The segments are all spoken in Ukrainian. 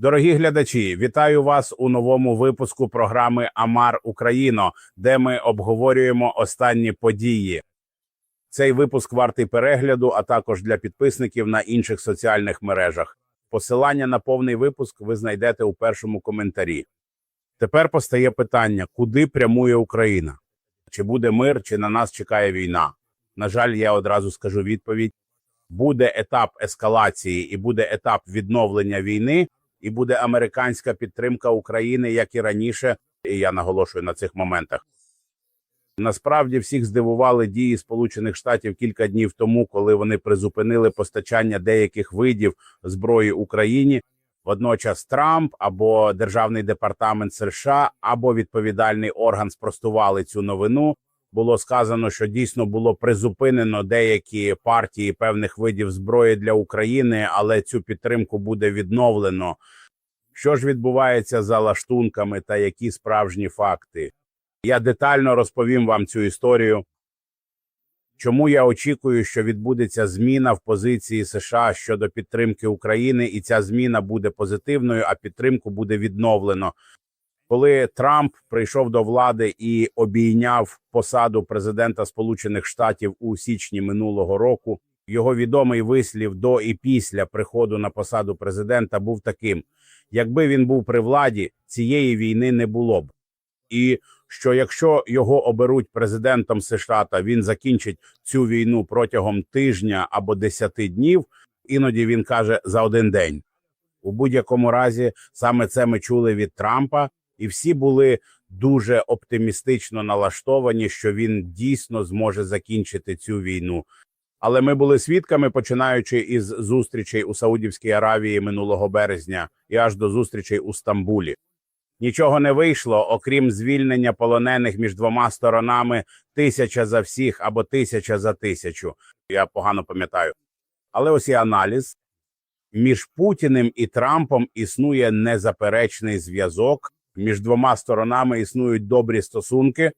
Дорогі глядачі, вітаю вас у новому випуску програми Амар Україно, де ми обговорюємо останні події. Цей випуск вартий перегляду, а також для підписників на інших соціальних мережах. Посилання на повний випуск ви знайдете у першому коментарі. Тепер постає питання: куди прямує Україна? Чи буде мир, чи на нас чекає війна? На жаль, я одразу скажу відповідь: буде етап ескалації і буде етап відновлення війни, і буде американська підтримка України, як і раніше. І я наголошую на цих моментах. Насправді всіх здивували дії Сполучених Штатів кілька днів тому, коли вони призупинили постачання деяких видів зброї Україні. Водночас Трамп або Державний департамент США, або відповідальний орган спростували цю новину. Було сказано, що дійсно було призупинено деякі партії певних видів зброї для України, але цю підтримку буде відновлено. Що ж відбувається за лаштунками та які справжні факти? Я детально розповім вам цю історію. Чому я очікую, що відбудеться зміна в позиції США щодо підтримки України, і ця зміна буде позитивною, а підтримку буде відновлено. Коли Трамп прийшов до влади і обійняв посаду президента Сполучених Штатів у січні минулого року, його відомий вислів до і після приходу на посаду президента був таким: якби він був при владі, цієї війни не було б. І що якщо його оберуть президентом США, він закінчить цю війну протягом тижня або десяти днів, іноді він каже за один день. У будь-якому разі, саме це ми чули від Трампа, і всі були дуже оптимістично налаштовані, що він дійсно зможе закінчити цю війну. Але ми були свідками, починаючи із зустрічей у Саудівській Аравії минулого березня і аж до зустрічей у Стамбулі. Нічого не вийшло, окрім звільнення полонених між двома сторонами тисяча за всіх або тисяча за тисячу. Я погано пам'ятаю. Але ось і аналіз між Путіним і Трампом існує незаперечний зв'язок. Між двома сторонами існують добрі стосунки.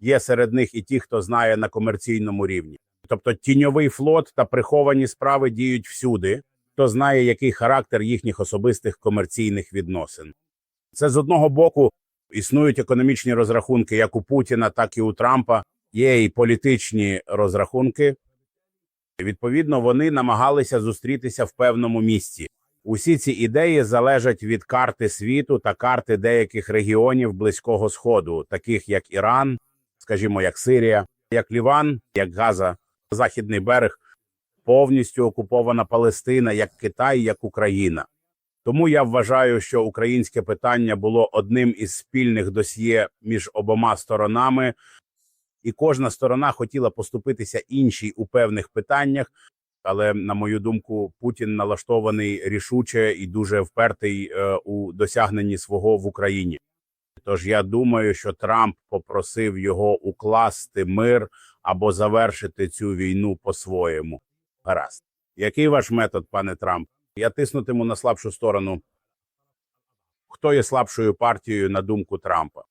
Є серед них і ті, хто знає на комерційному рівні. Тобто тіньовий флот та приховані справи діють всюди, хто знає, який характер їхніх особистих комерційних відносин. Це з одного боку існують економічні розрахунки як у Путіна, так і у Трампа. Є і політичні розрахунки. Відповідно, вони намагалися зустрітися в певному місці. Усі ці ідеї залежать від карти світу та карти деяких регіонів Близького Сходу, таких як Іран, скажімо, як Сирія, як Ліван, як Газа, Західний берег, повністю окупована Палестина, як Китай, як Україна. Тому я вважаю, що українське питання було одним із спільних досьє між обома сторонами, і кожна сторона хотіла поступитися іншій у певних питаннях. Але на мою думку, Путін налаштований рішуче і дуже впертий е, у досягненні свого в Україні. Тож я думаю, що Трамп попросив його укласти мир або завершити цю війну по-своєму. Гаразд, який ваш метод, пане Трамп? Я тиснутиму на слабшу сторону. Хто є слабшою партією на думку Трампа?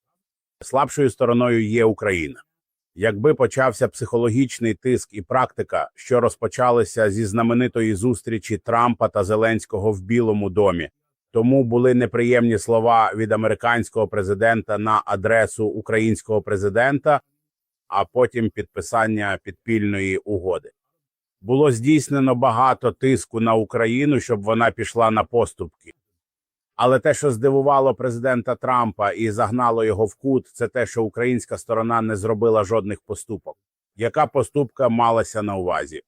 Слабшою стороною є Україна. Якби почався психологічний тиск і практика, що розпочалися зі знаменитої зустрічі Трампа та Зеленського в Білому домі, тому були неприємні слова від американського президента на адресу українського президента, а потім підписання підпільної угоди. Було здійснено багато тиску на Україну, щоб вона пішла на поступки. Але те, що здивувало президента Трампа і загнало його в кут, це те, що українська сторона не зробила жодних поступок. Яка поступка малася на увазі?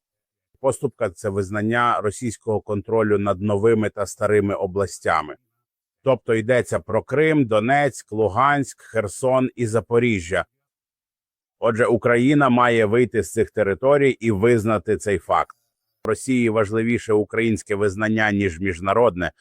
Поступка це визнання російського контролю над новими та старими областями. Тобто йдеться про Крим, Донецьк, Луганськ, Херсон і Запоріжжя. Отже, Україна має вийти з цих територій і визнати цей факт. Росії важливіше українське визнання ніж міжнародне.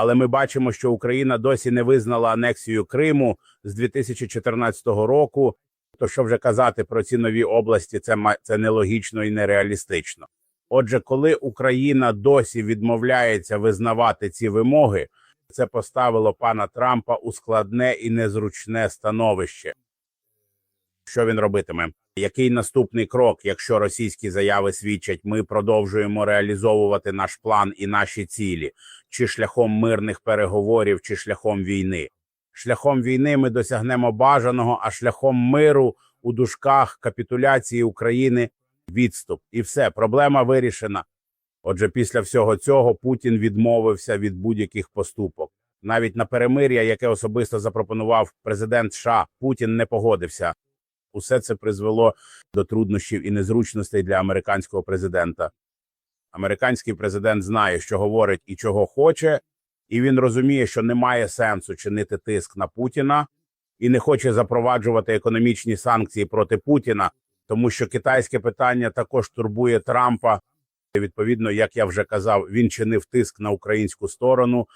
Але ми бачимо, що Україна досі не визнала анексію Криму з 2014 року. То що вже казати про ці нові області, це це нелогічно і нереалістично. Отже, коли Україна досі відмовляється визнавати ці вимоги, це поставило пана Трампа у складне і незручне становище. Що він робитиме? Який наступний крок, якщо російські заяви свідчать, ми продовжуємо реалізовувати наш план і наші цілі, чи шляхом мирних переговорів, чи шляхом війни? Шляхом війни ми досягнемо бажаного, а шляхом миру у дужках капітуляції України відступ. І все, проблема вирішена. Отже, після всього цього Путін відмовився від будь-яких поступок. Навіть на перемир'я, яке особисто запропонував президент США, Путін не погодився. Усе це призвело до труднощів і незручностей для американського президента. Американський президент знає, що говорить і чого хоче, і він розуміє, що немає сенсу чинити тиск на Путіна і не хоче запроваджувати економічні санкції проти Путіна, тому що китайське питання також турбує Трампа. Відповідно, як я вже казав, він чинив тиск на українську сторону,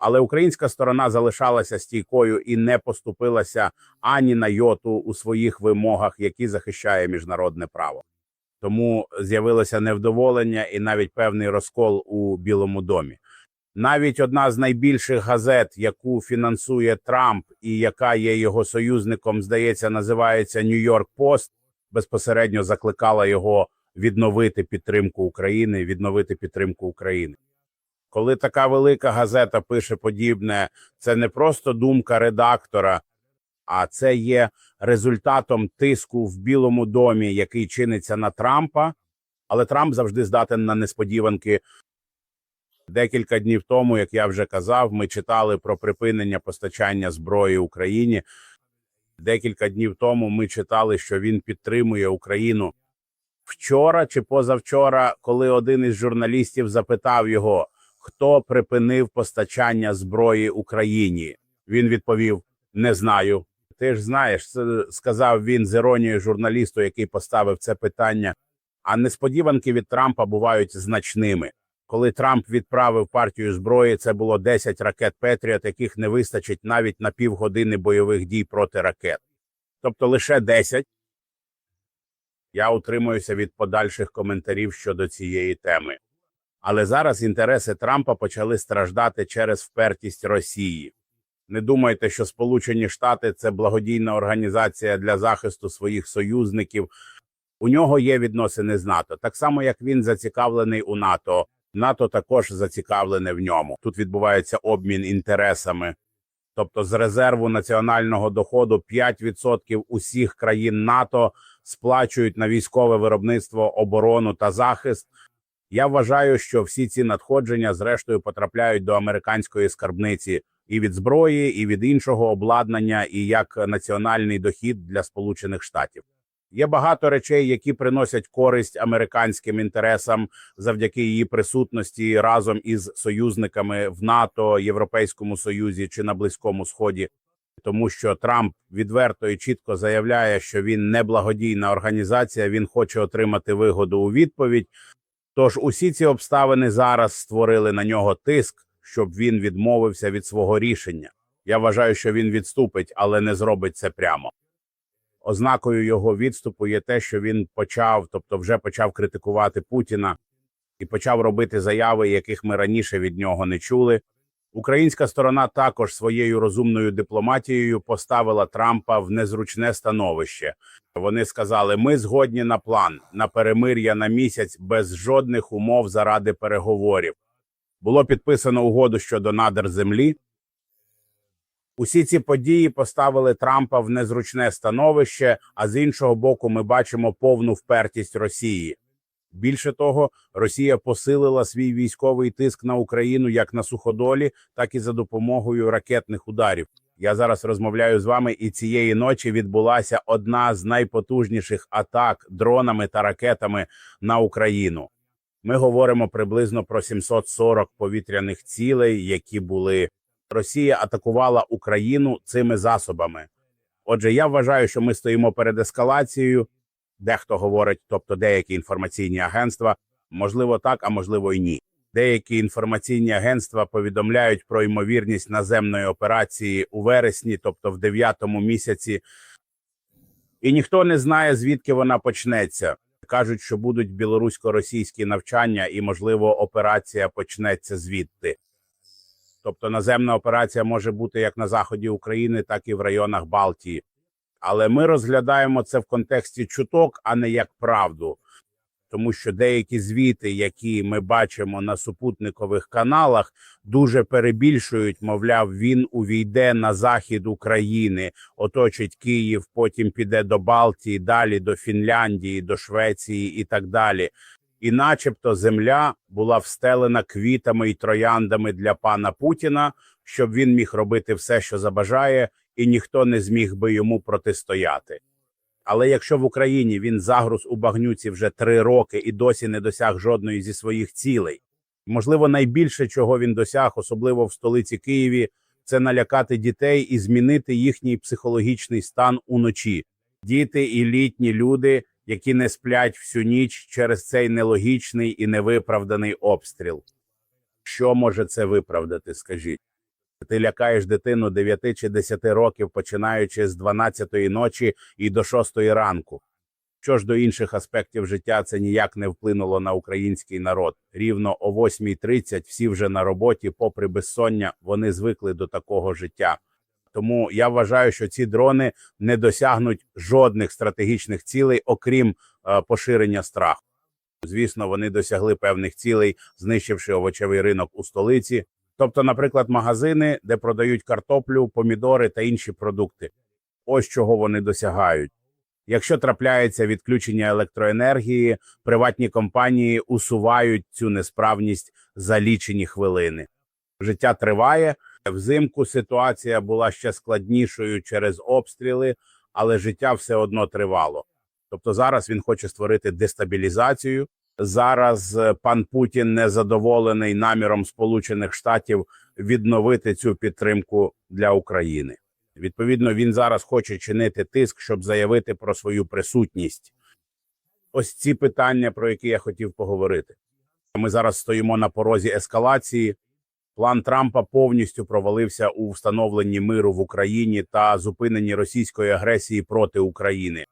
але українська сторона залишалася стійкою і не поступилася ані на йоту у своїх вимогах, які захищає міжнародне право. Тому з'явилося невдоволення і навіть певний розкол у Білому домі. Навіть одна з найбільших газет, яку фінансує Трамп і яка є його союзником, здається, називається Нью-Йорк Пост, безпосередньо закликала його відновити підтримку України, відновити підтримку України. Коли така велика газета пише подібне, це не просто думка редактора, а це є результатом тиску в Білому домі, який чиниться на Трампа. Але Трамп завжди здатен на несподіванки. Декілька днів тому, як я вже казав, ми читали про припинення постачання зброї Україні. Декілька днів тому ми читали, що він підтримує Україну. Вчора чи позавчора, коли один із журналістів запитав його, хто припинив постачання зброї Україні, він відповів: Не знаю. Ти ж знаєш, сказав він з іронією журналісту, який поставив це питання. А несподіванки від Трампа бувають значними. Коли Трамп відправив партію зброї, це було 10 ракет Петріот, яких не вистачить навіть на півгодини бойових дій проти ракет. Тобто лише 10. Я утримуюся від подальших коментарів щодо цієї теми. Але зараз інтереси Трампа почали страждати через впертість Росії. Не думайте, що Сполучені Штати це благодійна організація для захисту своїх союзників. У нього є відносини з НАТО, так само як він зацікавлений у НАТО. НАТО також зацікавлене в ньому. Тут відбувається обмін інтересами. Тобто, з резерву національного доходу 5% усіх країн НАТО сплачують на військове виробництво, оборону та захист. Я вважаю, що всі ці надходження зрештою потрапляють до американської скарбниці і від зброї, і від іншого обладнання, і як національний дохід для Сполучених Штатів. Є багато речей, які приносять користь американським інтересам завдяки її присутності разом із союзниками в НАТО, Європейському Союзі чи на Близькому Сході, тому що Трамп відверто і чітко заявляє, що він не благодійна організація, він хоче отримати вигоду у відповідь. Тож усі ці обставини зараз створили на нього тиск, щоб він відмовився від свого рішення. Я вважаю, що він відступить, але не зробить це прямо. Ознакою його відступу є те, що він почав, тобто вже почав критикувати Путіна і почав робити заяви, яких ми раніше від нього не чули. Українська сторона також своєю розумною дипломатією поставила Трампа в незручне становище. Вони сказали: ми згодні на план на перемир'я на місяць без жодних умов заради переговорів. Було підписано угоду щодо надр землі. Усі ці події поставили Трампа в незручне становище. А з іншого боку, ми бачимо повну впертість Росії. Більше того, Росія посилила свій військовий тиск на Україну як на суходолі, так і за допомогою ракетних ударів. Я зараз розмовляю з вами, і цієї ночі відбулася одна з найпотужніших атак дронами та ракетами на Україну. Ми говоримо приблизно про 740 повітряних цілей, які були. Росія атакувала Україну цими засобами. Отже, я вважаю, що ми стоїмо перед ескалацією. Дехто говорить, тобто деякі інформаційні агентства, можливо, так, а можливо і ні. Деякі інформаційні агентства повідомляють про ймовірність наземної операції у вересні, тобто в дев'ятому місяці, і ніхто не знає, звідки вона почнеться. Кажуть, що будуть білорусько-російські навчання, і можливо, операція почнеться звідти. Тобто наземна операція може бути як на заході України, так і в районах Балтії. Але ми розглядаємо це в контексті чуток, а не як правду. Тому що деякі звіти, які ми бачимо на супутникових каналах, дуже перебільшують. Мовляв, він увійде на захід України, оточить Київ, потім піде до Балтії, далі до Фінляндії, до Швеції і так далі. І, начебто, земля була встелена квітами і трояндами для пана Путіна, щоб він міг робити все, що забажає, і ніхто не зміг би йому протистояти. Але якщо в Україні він загруз у багнюці вже три роки і досі не досяг жодної зі своїх цілей, можливо, найбільше чого він досяг, особливо в столиці Києві, це налякати дітей і змінити їхній психологічний стан уночі. Діти і літні люди, які не сплять всю ніч через цей нелогічний і невиправданий обстріл. Що може це виправдати? Скажіть. Ти лякаєш дитину 9 чи 10 років, починаючи з 12-ї ночі і до 6-ї ранку. Що ж до інших аспектів життя, це ніяк не вплинуло на український народ. Рівно о 8.30 всі вже на роботі, попри безсоння, вони звикли до такого життя. Тому я вважаю, що ці дрони не досягнуть жодних стратегічних цілей, окрім е, поширення страху. Звісно, вони досягли певних цілей, знищивши овочевий ринок у столиці, тобто, наприклад, магазини, де продають картоплю, помідори та інші продукти. Ось чого вони досягають. Якщо трапляється відключення електроенергії, приватні компанії усувають цю несправність за лічені хвилини. Життя триває. Взимку ситуація була ще складнішою через обстріли, але життя все одно тривало. Тобто зараз він хоче створити дестабілізацію. Зараз е, пан Путін незадоволений наміром Сполучених Штатів відновити цю підтримку для України. Відповідно, він зараз хоче чинити тиск, щоб заявити про свою присутність. Ось ці питання, про які я хотів поговорити. Ми зараз стоїмо на порозі ескалації. План Трампа повністю провалився у встановленні миру в Україні та зупиненні російської агресії проти України.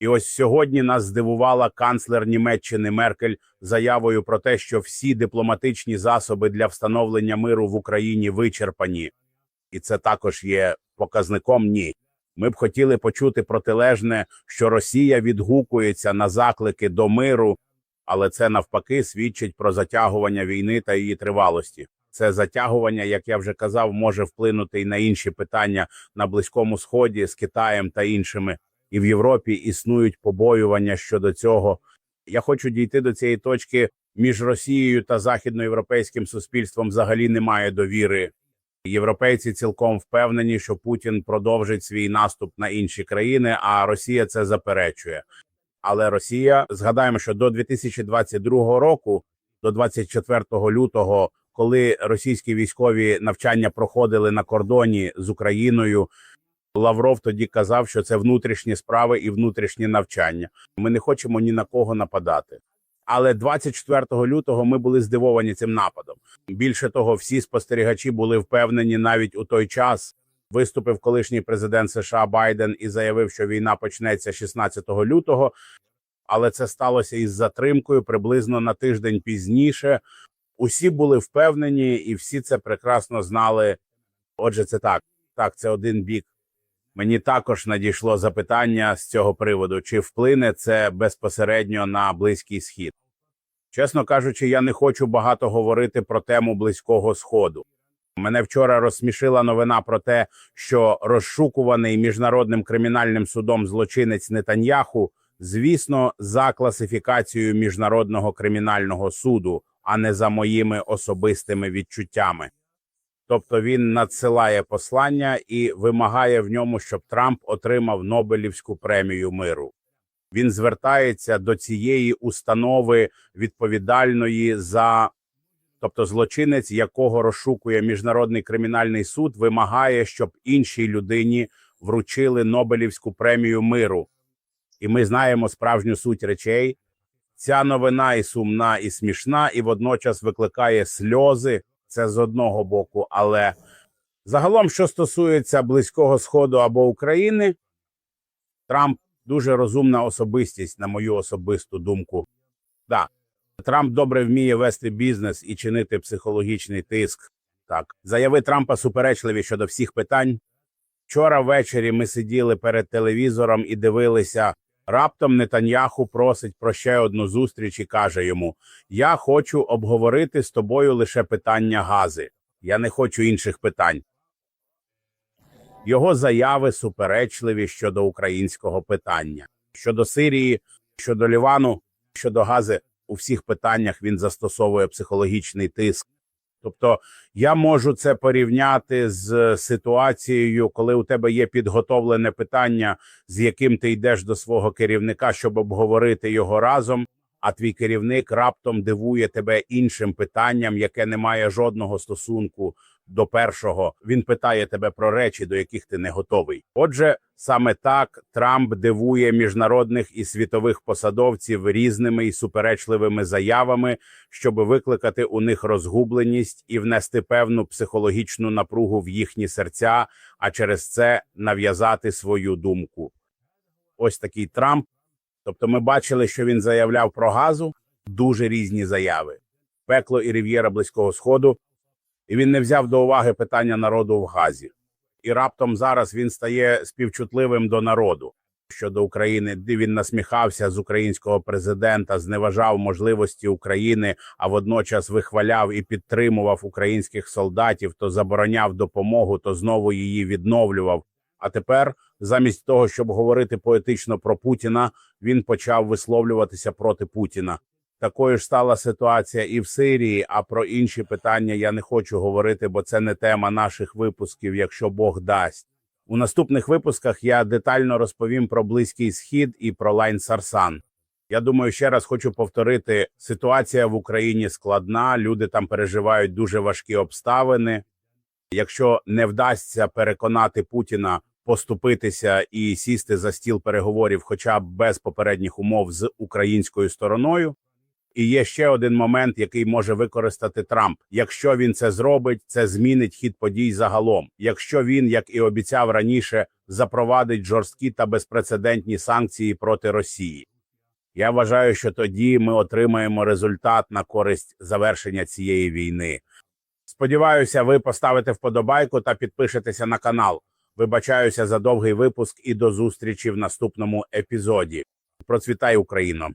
І ось сьогодні нас здивувала канцлер Німеччини Меркель заявою про те, що всі дипломатичні засоби для встановлення миру в Україні вичерпані, і це також є показником. Ні, ми б хотіли почути протилежне, що Росія відгукується на заклики до миру, але це навпаки свідчить про затягування війни та її тривалості. Це затягування, як я вже казав, може вплинути і на інші питання на близькому сході з Китаєм та іншими. І в Європі існують побоювання щодо цього. Я хочу дійти до цієї точки між Росією та західноєвропейським суспільством. Взагалі немає довіри. Європейці цілком впевнені, що Путін продовжить свій наступ на інші країни, а Росія це заперечує. Але Росія згадаємо, що до 2022 року, до 24 лютого, коли російські військові навчання проходили на кордоні з Україною. Лавров тоді казав, що це внутрішні справи і внутрішні навчання. Ми не хочемо ні на кого нападати. Але 24 лютого ми були здивовані цим нападом. Більше того, всі спостерігачі були впевнені навіть у той час. Виступив колишній президент США Байден і заявив, що війна почнеться 16 лютого. Але це сталося із затримкою приблизно на тиждень пізніше. Усі були впевнені, і всі це прекрасно знали. Отже, це так. Так, це один бік. Мені також надійшло запитання з цього приводу: чи вплине це безпосередньо на близький схід? Чесно кажучи, я не хочу багато говорити про тему близького сходу. Мене вчора розсмішила новина про те, що розшукуваний міжнародним кримінальним судом злочинець Нетаньяху, звісно, за класифікацією міжнародного кримінального суду, а не за моїми особистими відчуттями. Тобто він надсилає послання і вимагає в ньому, щоб Трамп отримав Нобелівську премію миру. Він звертається до цієї установи відповідальної за, тобто злочинець, якого розшукує міжнародний кримінальний суд, вимагає, щоб іншій людині вручили Нобелівську премію миру. І ми знаємо справжню суть речей. Ця новина і сумна, і смішна, і водночас викликає сльози. Це з одного боку, але загалом, що стосується близького сходу або України, Трамп дуже розумна особистість, на мою особисту думку. Да, Трамп добре вміє вести бізнес і чинити психологічний тиск. Так, заяви Трампа суперечливі щодо всіх питань. Вчора ввечері ми сиділи перед телевізором і дивилися. Раптом Нетаньяху просить про ще одну зустріч і каже йому: Я хочу обговорити з тобою лише питання гази. Я не хочу інших питань. Його заяви суперечливі щодо українського питання, щодо Сирії, щодо Лівану, щодо Гази. У всіх питаннях він застосовує психологічний тиск. Тобто я можу це порівняти з ситуацією, коли у тебе є підготовлене питання, з яким ти йдеш до свого керівника, щоб обговорити його разом. А твій керівник раптом дивує тебе іншим питанням, яке не має жодного стосунку до першого. Він питає тебе про речі, до яких ти не готовий. Отже, саме так Трамп дивує міжнародних і світових посадовців різними і суперечливими заявами, щоб викликати у них розгубленість і внести певну психологічну напругу в їхні серця, а через це нав'язати свою думку. Ось такий Трамп. Тобто, ми бачили, що він заявляв про газу дуже різні заяви: пекло і Рів'єра Близького Сходу, і він не взяв до уваги питання народу в газі. І раптом зараз він стає співчутливим до народу щодо України, де він насміхався з українського президента, зневажав можливості України, а водночас вихваляв і підтримував українських солдатів, то забороняв допомогу, то знову її відновлював. А тепер, замість того, щоб говорити поетично про Путіна, він почав висловлюватися проти Путіна. Такою ж стала ситуація і в Сирії. А про інші питання я не хочу говорити, бо це не тема наших випусків, якщо Бог дасть. У наступних випусках я детально розповім про Близький Схід і про Лайн Сарсан. Я думаю, ще раз хочу повторити: ситуація в Україні складна. Люди там переживають дуже важкі обставини. Якщо не вдасться переконати Путіна поступитися і сісти за стіл переговорів, хоча б без попередніх умов з українською стороною. І є ще один момент, який може використати Трамп. Якщо він це зробить, це змінить хід подій загалом. Якщо він, як і обіцяв раніше, запровадить жорсткі та безпрецедентні санкції проти Росії. Я вважаю, що тоді ми отримаємо результат на користь завершення цієї війни. Сподіваюся, ви поставите вподобайку та підпишетеся на канал. Вибачаюся за довгий випуск і до зустрічі в наступному епізоді. Процвітай Україно!